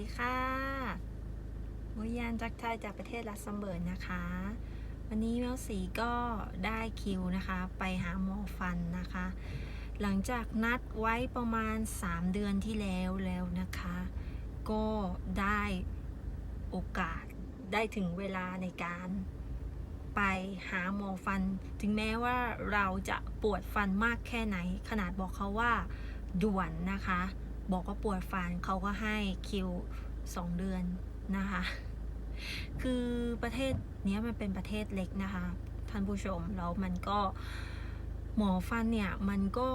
ดีค่ะมุยานจักไทยจากประเทศลักเซมเบิร์กนะคะ วันนี้แมวสีก็ได้คิวนะคะ ไปหาหมอฟันนะคะ หลังจากนัดไว้ประมาณ 3 เดือนที่แล้วแล้วนะคะ ก็ได้โอกาสได้ถึงเวลาในการไปหาหมอฟัน ถึงแม้ว่าเราจะปวดฟันมากแค่ไหน ขนาดบอกเขาว่าด่วนนะคะ บอกว่าปวดฟันเขาก็ให้คิว2เดือนนะคะ คือประเทศเนี้ยมันเป็นประเทศเล็กนะคะ ท่านผู้ชมแล้วมันก็หมอฟันเนี่ยมันก็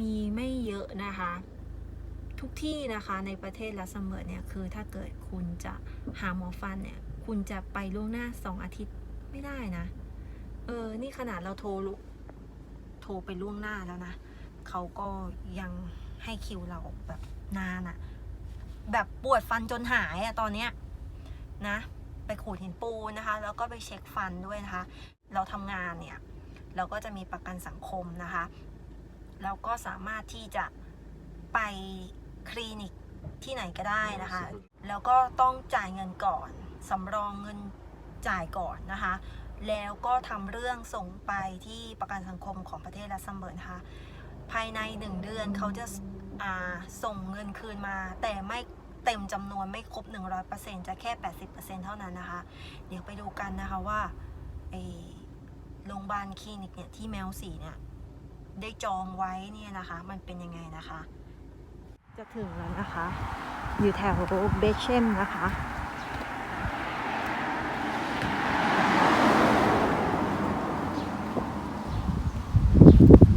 มีไม่เยอะนะคะ ทุกที่นะคะในประเทศลักเซมเบิร์กเนี่ยคือถ้าเกิดคุณจะหาหมอฟันเนี่ย คุณจะไปล่วงหน้าสองอาทิตย์ไม่ได้นะ เออ นี่ขนาดเราโทรลุโทรไปล่วงหน้าแล้วนะเขาก็ยัง ให้คิวเราแบบนานอะแบบปวดฟันจนหายอะตอนเนี้ยนะ ไปขูดหินปูนนะคะ แล้วก็ไปเช็คฟันด้วยนะคะ เราทำงานเนี่ย เราก็จะมีประกันสังคมนะคะ เราก็สามารถที่จะไปคลินิกที่ไหนก็ได้นะคะ แล้วก็ต้องจ่ายเงินก่อนสำรองเงินจ่ายก่อนนะคะ แล้วก็ทำเรื่องส่งไปที่ประกันสังคมของประเทศลักเซมเบิร์กนะคะ ภายใน 1 เดือนเขาจะาส่งเงินคืนมา แต่ไม่เต็มจำนวนไม่ครบ 100%จะแค่ 80%เท่านั้นนะคะ เดี๋ยวไปดูกันนะคะว่าโรงพยาบาลคลินิกเนี่ยที่แมวสีเนี่ยได้จองไว้เนี่ยนะคะ มันเป็นยังไงนะคะ จะถึงแล้วนะคะ อยู่แถวเบเชมนะคะ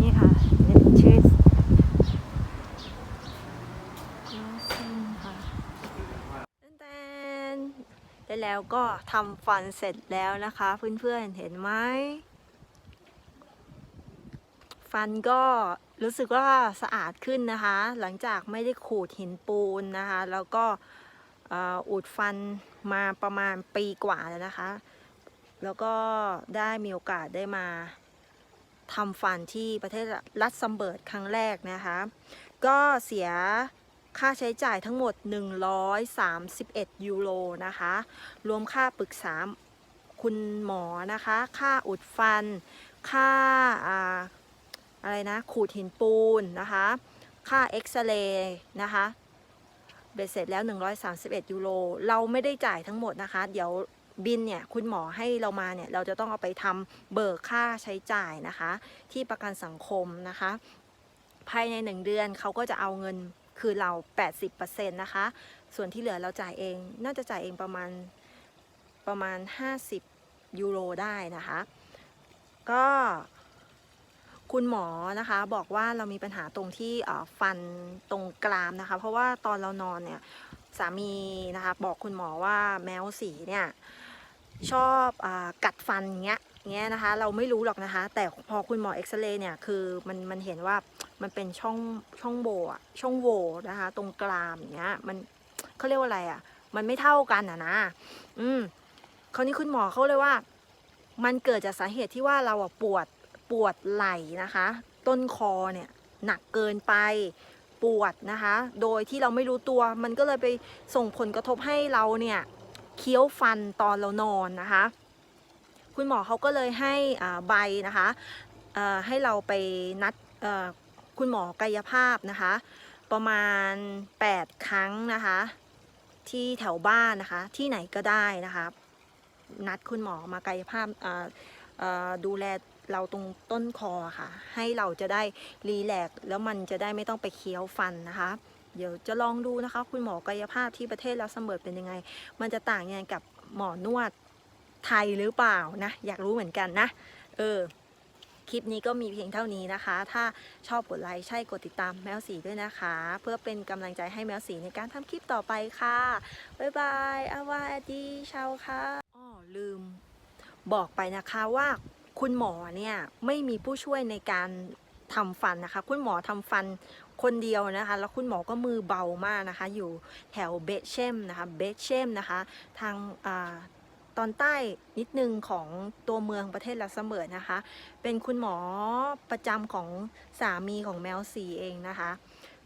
นี่ค่ะเนปชิสค่ะแตนๆ แล้วก็ทำฟันเสร็จแล้วนะคะ เพื่อนๆเห็นไหมฟันก็รู้สึกว่าสะอาดขึ้นนะคะ หลังจากไม่ได้ขูดหินปูนนะคะ แล้วก็อ,อุดฟันมาประมาณปีกว่าแล้วนะคะ แล้วก็ได้มีโอกาสได้มาทำฟันที่ประเทศลักเซมเบิร์กครั้งแรกนะคะ ก็เสีย ค่าใช้จ่ายทั้งหมด 131 ยูโรนะคะ รวมค่าปรึกษาคุณหมอนะคะ ค่าอุดฟัน ค่าอาอะไรนะขูดหินปูนนะคะ ค่าเอ็กซเรย์นะคะเบ็ดเสร็จแล้ว 131 ยูโร เราไม่ได้จ่ายทั้งหมดนะคะ เดี๋ยวบินเนี่ยคุณหมอให้เรามาเนี่ยเราจะต้องเอาไปทำเบิกค่าใช้จ่ายนะคะ ที่ประกันสังคมนะคะ ภายใน 1 เดือนเขาก็จะเอาเงิน คือเรา 80%นะคะ ส่วนที่เหลือเราจ่ายเอง น่าจะจ่ายเองประมาณประมาณ 50 ยูโรได้นะคะ ก็คุณหมอนะคะบอกว่าเรามีปัญหาตรงที่ฟันตรงกรามนะคะ เพราะว่าตอนเรานอนเนี่ยสามีนะคะบอกคุณหมอว่าแมวสีเนี่ยชอบอกัดฟันเงี้ยเงี้ยนะคะ เราไม่รู้หรอกนะคะ แต่พอคุณหมอเอ็กซเรย์เนี่ยคือมันมันเห็นว่า มันเป็นช่องช่องโหว่อะช่องโหว่นะคะ ตรงกรามอย่างเงี้ย มันเขาเรียกว่าอะไรอะมันไม่เท่ากันอะนะ อืมคราวนี้คุณหมอเขาเลยว่า มันเกิดจากสาเหตุที่ว่าเราอะปวดปวดไหล่นะคะ ต้นคอเนี่ยหนักเกินไปปวดนะคะ โดยที่เราไม่รู้ตัว มันก็เลยไปส่งผลกระทบให้เราเนี่ยเคี้ยวฟันตอนเรานอนนะคะ คุณหมอเขาก็เลยให้ใบนะคะให้เราไปนัด คุณหมอกายภาพนะคะ ประมาณ 8 ครั้งนะคะ ที่แถวบ้านนะคะ ที่ไหนก็ได้นะคะ นัดคุณหมอมากายภาพดูแลเราตรงต้นคอค่ะ ให้เราจะได้รีแลกซ์แล้วมันจะได้ไม่ต้องไปเคี้ยวฟันนะคะ เดี๋ยวจะลองดูนะคะ คุณหมอกายภาพที่ประเทศลักเซมเบิร์กเป็นยังไง มันจะต่างยังไงกับหมอนวดไทยหรือเปล่านะ อยากรู้เหมือนกันนะ เออ คลิปนี้ก็มีเพียงเท่านี้นะคะ ถ้าชอบกดไลค์ใช่กดติดตามแมวสีด้วยนะคะ เพื่อเป็นกำลังใจให้แมวสีในการทำคลิปต่อไปค่ะ บ๊ายบายอาวาดีเชาค่ะอ้อลืม บอกไปนะคะว่าคุณหมอเนี่ยไม่มีผู้ช่วยในการทำฟันนะคะ คุณหมอทำฟันคนเดียวนะคะ แล้วคุณหมอก็มือเบามากนะคะ อยู่แถวเบชเชมนะคะ เบชเชมนะคะ ทางอา ตอนใต้นิดนึงของตัวเมืองประเทศลักเซมเบิร์นะคะ เป็นคุณหมอประจำของสามีของแมวสีเองนะคะ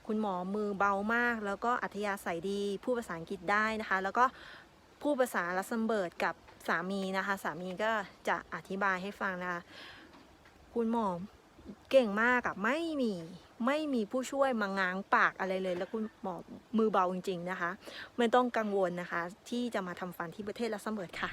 คุณหมอมือเบามาก แล้วก็อัธยาศัยดีพูดภาษาอังกฤษได้นะคะ แล้วก็พูดภาษาลักเซมเบิร์ดกับสามีนะคะ สามีก็จะอธิบายให้ฟังนะคะ คุณหมอ เก่งมากอะไม่มีไม่มีผู้ช่วยมาง้างปากอะไรเลย แล้วคุณหมอมือเบาจริงๆนะคะ ไม่ต้องกังวลนะคะ ที่จะมาทำฟันที่ประเทศลักเซมเบิร์กค่ะ